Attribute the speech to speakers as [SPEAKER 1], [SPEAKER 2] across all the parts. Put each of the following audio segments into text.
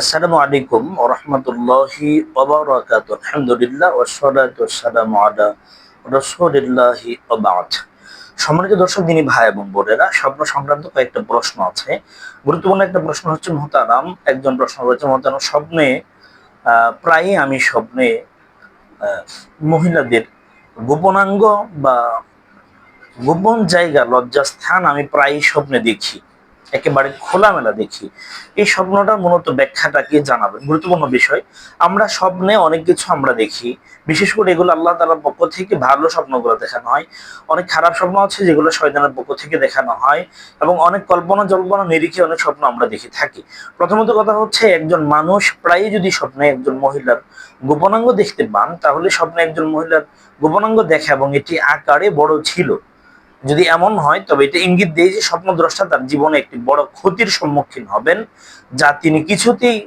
[SPEAKER 1] আসসালামু আলাইকুম ওরহমতুল্লাহি ওবরাকাত আলহামদুলিল্লাহ ওসলাত ওসালামু আলা রসুলিল্লাহি ওবাদ সম্মানিত দর্শক, দিনী ভাই এবং বোনেরা স্বপ্ন সংক্রান্ত কয়েকটা প্রশ্ন আছে। গুরুত্বপূর্ণ একটা প্রশ্ন হচ্ছে, মোহতারাম? একজন প্রশ্ন করেছে, মোহতারাম, স্বপ্নে প্রায়ই আমি স্বপ্নে মহিলাদের গোপনাঙ্গ বা গোপন জায়গা, লজ্জাস্থান আমি প্রায়ই স্বপ্নে দেখি। একেবারে খোলামেলা দেখি। এই স্বপ্নটা মূলত ব্যাখ্যাটা কি জানাবেন? গুরুত্বপূর্ণ বিষয়। আমরা স্বপ্নে অনেক কিছু আমরা দেখি। বিশেষ করে এগুলো আল্লাহ তালার পক্ষ থেকে ভালো স্বপ্নগুলো দেখানো হয়। অনেক খারাপ স্বপ্ন আছে যেগুলো শয়তানের পক্ষ থেকে দেখানো হয় এবং অনেক কল্পনা জল্পনা নিরিখে অনেক স্বপ্ন আমরা দেখে থাকি। প্রথমত কথা হচ্ছে একজন মানুষ প্রায়ই যদি স্বপ্নে একজন মহিলার গোপনাঙ্গ দেখতে পান, তাহলে স্বপ্নে একজন মহিলার গোপনাঙ্গ দেখা এবং এটি আকারে বড় ছিল। যদি এমন হয়, তবে এটা ইঙ্গিত দেয় যে স্বপ্নদ্রষ্টা তার জীবনে একটি বড় ক্ষতির সম্মুখীন হবেন, যা তিনি কিছুতেই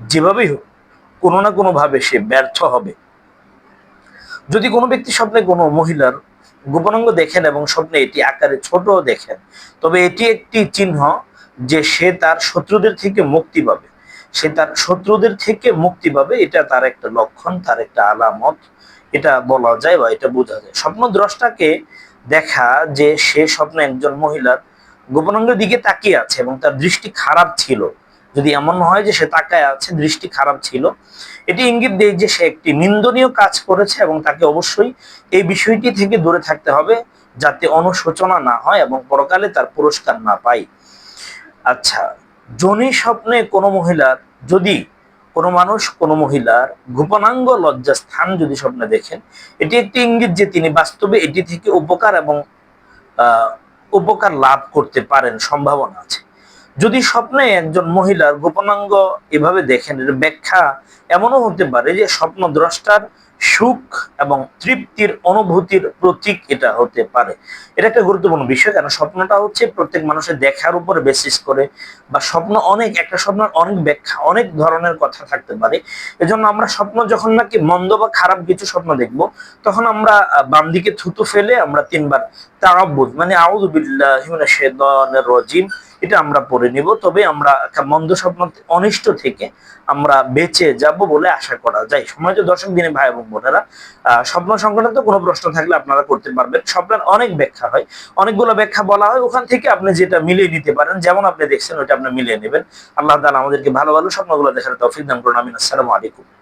[SPEAKER 1] যেভাবেই হোক, কোনো না কোনো ভাবে সে ব্যর্থ হবে। যদি কোনো ব্যক্তি স্বপ্নে কোনো মহিলার গোপনাঙ্গ দেখেন এবং স্বপ্নে এটি আকারে ছোট দেখেন, তবে এটি একটি চিহ্ন যে সে তার শত্রুদের থেকে মুক্তি পাবে। সে তার শত্রুদের থেকে মুক্তি পাবে, এটা তার একটা লক্ষণ, তার একটা আলামত। এটা বলা যায় বা এটা বোঝা যায়। স্বপ্ন দ্রষ্টাকে দেখা যে সে স্বপ্নে একজন মহিলার গোপনাঙ্গের দিকে তাকিয়ে আছে এবং তার দৃষ্টি খারাপ ছিল। যদি এমন হয় যে সে তাকায় আছে, দৃষ্টি খারাপ ছিল, এটি ইঙ্গিত দেয় যে সে একটি নিন্দনীয় কাজ করেছে এবং তাকে অবশ্যই এই বিষয়টি থেকে দূরে থাকতে হবে যাতে অনুশোচনা না হয় এবং পরকালে তার পুরস্কার না পায়। আচ্ছা জনি স্বপ্নে কোনো মহিলার যদি কোনো মানুষ কোনো মহিলার গোপনাঙ্গ লজ্জা স্থান যদি স্বপ্নে দেখেন, এটি একটি ইঙ্গিত যে তিনি বাস্তবে এটি থেকে উপকার এবং উপকার লাভ করতে পারেন, সম্ভাবনা আছে। যদি স্বপ্নে একজন মহিলার গোপনাঙ্গ এভাবে দেখেন, এর ব্যাখ্যা এমনও হতে পারে যে স্বপ্ন দ্রষ্টার সুখ এবং তৃপ্তির অনুভূতির প্রতীক এটা হতে পারে। এটা একটা গুরুত্বপূর্ণ বিষয় কারণ স্বপ্নটা হচ্ছে প্রত্যেক মানুষের দেখার উপরে বেসিস করে বা স্বপ্ন অনেক, একটা স্বপ্নের অনেক ব্যাখ্যা, অনেক ধরনের কথা থাকতে পারে। এজন্য আমরা স্বপ্ন যখন নাকি মন্দ বা খারাপ কিছু স্বপ্ন দেখব, তখন আমরা বাম দিকে থুতু ফেলে আমরা তিনবার তারাব্বুদ মানে আউযু বিল্লাহি মিনাশ শাইতানির রাজিম এটা আমরা পড়ে নিব। তবে আমরা একটা মন্দ স্বপ্ন অনিষ্ট থেকে আমরা বেঁচে যাব বলে আশা করা যায়। সময়ত দর্শক, দিনে ভাই এবং বোনেরা স্বপ্ন সংক্রান্ত কোনো প্রশ্ন থাকলে আপনারা করতে পারবেন। স্বপ্নের অনেক ব্যাখ্যা হয়। অনেকগুলো ব্যাখ্যা বলা হয়। ওখান থেকে আপনি যেটা মিলিয়ে নিতে পারেন, যেমন আপনি দেখছেন ওইটা আপনি মিলিয়ে নেবেন। আল্লাহ তাআলা আমাদেরকে ভালো ভালো স্বপ্নগুলো দেখার তৌফিক দান করুন। আমিন। আসসালামু আলাইকুম।